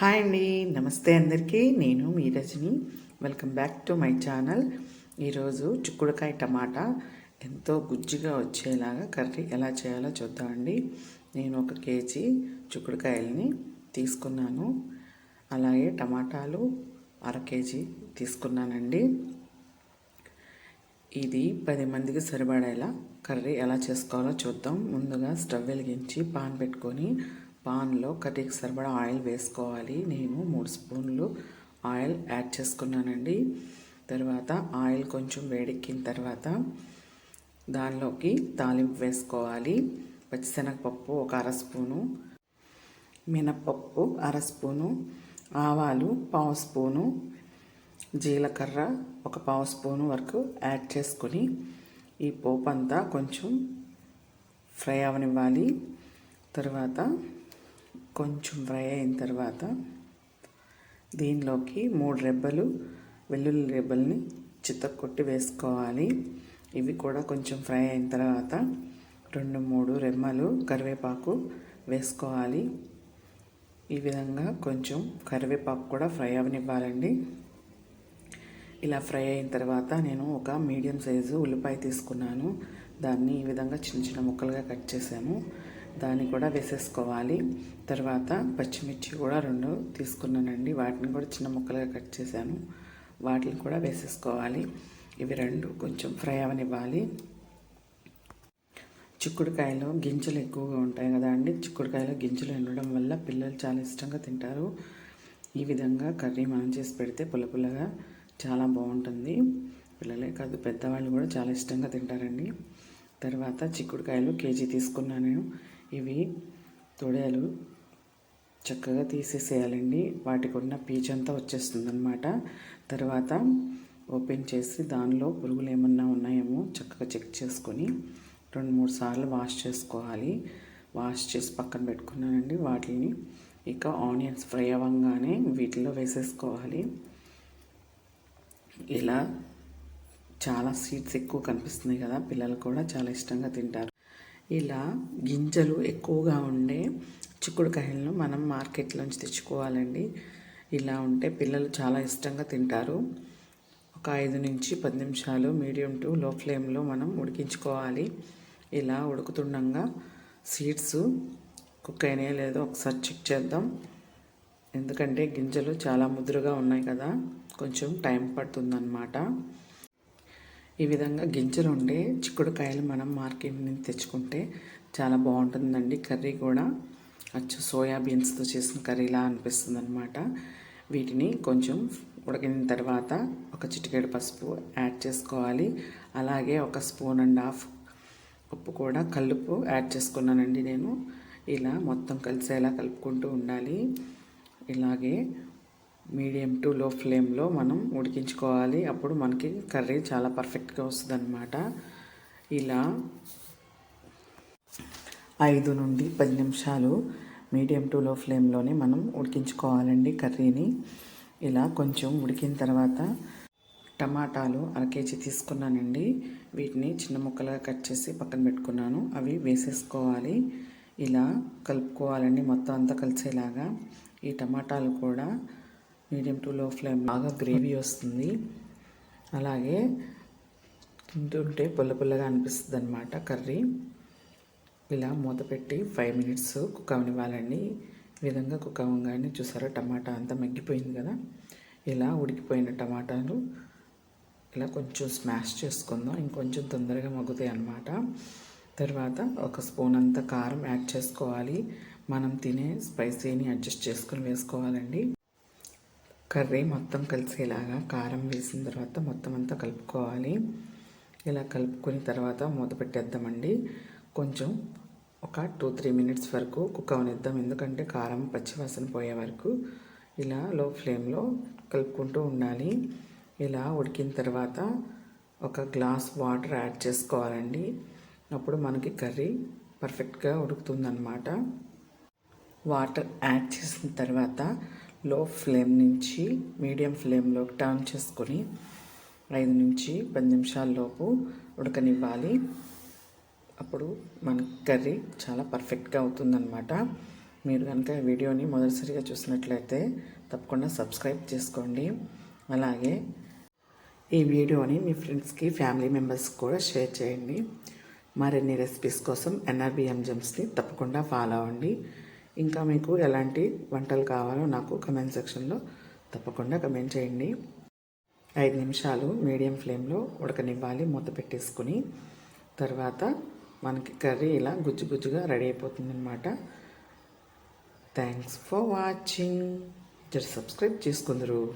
Hi అండి నమస్తే అందరికీ. నేను మీ Rajani. Welcome back to my channel ఈరోజు చిక్కుడుకాయ టమాటా ఎంతో గుజ్జుగా వచ్చేలాగా కర్రీ ఎలా చేయాలో చూద్దామండి. నేను ఒక కేజీ చిక్కుడుకాయల్ని తీసుకున్నాను. అలాగే టమాటాలు అర కేజీ తీసుకున్నానండి. ఇది పది మందికి సరిపడేలా కర్రీ ఎలా చేసుకోవాలో చూద్దాం. ముందుగా స్టవ్ వెలిగించి పాన్ పెట్టుకొని పాన్లో కటికి సరిపడా ఆయిల్ వేసుకోవాలి. నేను మూడు స్పూన్లు ఆయిల్ యాడ్ చేసుకున్నానండి. తర్వాత ఆయిల్ కొంచెం వేడెక్కిన తర్వాత దానిలోకి తాలింపు వేసుకోవాలి. పచ్చిశనగపప్పు ఒక అర స్పూను మినప్పప్పు అర స్పూను ఆవాలు పావు స్పూను జీలకర్ర ఒక పావు స్పూను వరకు యాడ్ చేసుకొని ఈ పోపు అంతా కొంచెం ఫ్రై అవనివ్వాలి. తర్వాత కొంచెం ఫ్రై అయిన తర్వాత దీనిలోకి మూడు రెబ్బలు వెల్లుల్లి రెబ్బల్ని చిత్తకొట్టి వేసుకోవాలి. ఇవి కూడా కొంచెం ఫ్రై అయిన తర్వాత రెండు మూడు రెమ్మలు కరివేపాకు వేసుకోవాలి. ఈ విధంగా కొంచెం కరివేపాకు కూడా ఫ్రై అవనివ్వాలండి. ఇలా ఫ్రై అయిన తర్వాత నేను ఒక మీడియం సైజు ఉల్లిపాయ తీసుకున్నాను. దాన్ని ఈ విధంగా చిన్న చిన్న ముక్కలుగా కట్ చేసాము. దాన్ని కూడా వేసేసుకోవాలి. తర్వాత పచ్చిమిర్చి కూడా రెండు తీసుకున్నానండి. వాటిని కూడా చిన్న ముక్కలుగా కట్ చేశాను. వాటిని కూడా వేసేసుకోవాలి. ఇవి రెండు కొంచెం ఫ్రై అవనివ్వాలి. చిక్కుడుకాయలో గింజలు ఎక్కువగా ఉంటాయి కదా అండి. చిక్కుడుకాయలో గింజలు ఉండడం వల్ల పిల్లలు చాలా ఇష్టంగా తింటారు. ఈ విధంగా కర్రీ మనం చేసి పెడితే పుల్ల పుల్లగా చాలా బాగుంటుంది. పిల్లలే కాదు పెద్దవాళ్ళు కూడా చాలా ఇష్టంగా తింటారండి. తర్వాత చిక్కుడుకాయలు కేజీ తీసుకున్నాను. ఇవి తొడలు చక్కగా తీసేసేయాలండి. వాటికి ఉన్న పీచంతా వచ్చేస్తుంది అనమాట తర్వాత ఓపెన్ చేసి దానిలో పురుగులు ఏమన్నా ఉన్నాయేమో చక్కగా చెక్ చేసుకొని రెండు మూడు సార్లు వాష్ చేసుకోవాలి. వాష్ చేసి పక్కన పెట్టుకున్నానండి. వాటిని ఇక ఆనియన్స్ ఫ్రై అవ్వగానే వీటిలో వేసేసుకోవాలి. ఇలా చాలా సీడ్స్ ఎక్కువ కనిపిస్తున్నాయి కదా పిల్లలు కూడా చాలా ఇష్టంగా తింటారు. ఇలా గింజలు ఎక్కువగా ఉండే చిక్కుడుకాయలను మనం మార్కెట్లోంచి తెచ్చుకోవాలండి. ఇలా ఉంటే పిల్లలు చాలా ఇష్టంగా తింటారు. ఒక ఐదు నుంచి పది నిమిషాలు మీడియం టు లో ఫ్లేమ్లో మనం ఉడికించుకోవాలి. ఇలా ఉడుకుతుండగా సీడ్స్ కుక్ అయినాయో లేదో ఒకసారి చెక్ చేద్దాం. ఎందుకంటే గింజలు చాలా ముదురుగా ఉన్నాయి కదా కొంచెం టైం పడుతుందన్నమాట. ఈ విధంగా గింజలు ఉండే చిక్కుడుకాయలు మనం మార్కెట్ నుంచి తెచ్చుకుంటే చాలా బాగుంటుందండి. కర్రీ కూడా అచ్చు సోయాబీన్స్తో చేసిన కర్రీలా అనిపిస్తుంది అనమాట వీటిని కొంచెం ఉడికిన తర్వాత ఒక చిటికెడు పసుపు యాడ్ చేసుకోవాలి. అలాగే ఒక స్పూన్ అండ్ హాఫ్ ఉప్పు కూడా కలుపు యాడ్ చేసుకున్నానండి నేను. ఇలా మొత్తం కలిసేలా కలుపుకుంటూ ఉండాలి. ఇలాగే మీడియం టు లో ఫ్లేమ్లో మనం ఉడికించుకోవాలి. అప్పుడు మనకి కర్రీ చాలా పర్ఫెక్ట్గా వస్తుంది అనమాట ఇలా ఐదు నుండి పది నిమిషాలు మీడియం టు లో ఫ్లేమ్లోనే మనం ఉడికించుకోవాలండి కర్రీని. ఇలా కొంచెం ఉడికిన తర్వాత టమాటాలు అర కేజీ తీసుకున్నానండి. వీటిని చిన్న ముక్కలుగా కట్ చేసి పక్కన పెట్టుకున్నాను. అవి వేసేసుకోవాలి. ఇలా కలుపుకోవాలండి మొత్తం అంతా కలిసేలాగా. ఈ టమాటాలు కూడా మీడియం టు లో ఫ్లేమ్ బాగా గ్రేవీ వస్తుంది. అలాగే తింటుంటే పుల్ల పుల్లగా అనిపిస్తుంది అనమాట కర్రీ. ఇలా మూత పెట్టి ఫైవ్ మినిట్స్ కుక్ అవనివ్వాలండి. ఈ విధంగా కుక్ అవ్వగానే చూసారా టమాటా అంతా మగ్గిపోయింది కదా? ఇలా ఉడికిపోయిన టమాటాలు ఇలా కొంచెం స్మాష్ చేసుకుందాం. ఇంకొంచెం తొందరగా మగ్గుతాయి అన్నమాట. తర్వాత ఒక స్పూన్ అంత కారం యాడ్ చేసుకోవాలి. మనం తినే స్పైసీని అడ్జస్ట్ చేసుకుని వేసుకోవాలండి. కర్రీ మొత్తం కలిసేలాగా కారం వేసిన తర్వాత మొత్తం అంతా కలుపుకోవాలి. ఇలా కలుపుకున్న తర్వాత మూత పెట్టేద్దామండి. కొంచెం ఒక టూ త్రీ మినిట్స్ వరకు కుక్ అవనిద్దాం. ఎందుకంటే కారం పచ్చివాసన పోయే వరకు ఇలా లో ఫ్లేమ్లో కలుపుకుంటూ ఉండాలి. ఇలా ఉడికిన తర్వాత ఒక గ్లాస్ వాటర్ యాడ్ చేసుకోవాలండి. అప్పుడు మనకి కర్రీ పర్ఫెక్ట్గా ఉడుకుతుందన్నమాట. వాటర్ యాడ్ చేసిన తర్వాత లో ఫ్లేమ్ నుంచి మీడియం ఫ్లేమ్లోకి టర్న్ చేసుకొని ఐదు నుంచి పది నిమిషాల్లోపు ఉడకనివ్వాలి. అప్పుడు మన కర్రీ చాలా పర్ఫెక్ట్గా అవుతుందన్నమాట. మీరు కనుక వీడియోని మొదటిసారిగా చూసినట్లయితే తప్పకుండా సబ్స్క్రైబ్ చేసుకోండి. అలాగే ఈ వీడియోని మీ ఫ్రెండ్స్కి ఫ్యామిలీ మెంబర్స్కి కూడా షేర్ చేయండి. మరిన్ని రెసిపీస్ కోసం ఎన్ఆర్బిఎం జెమ్స్ని తప్పకుండా ఫాలో అవ్వండి. ఇంకా మీకు ఎలాంటి వంటలు కావాలో నాకు కమెంట్ సెక్షన్లో తప్పకుండా కమెంట్ చేయండి. ఐదు నిమిషాలు మీడియం ఫ్లేమ్లో ఉడకనివ్వాలి మూత పెట్టేసుకుని. తర్వాత మనకి కర్రీ ఇలా గుజ్జు గుజ్జుగా రెడీ అయిపోతుంది అనమాట థ్యాంక్స్ ఫర్ వాచింగ్ జర సబ్స్క్రైబ్ చేసుకుందరు.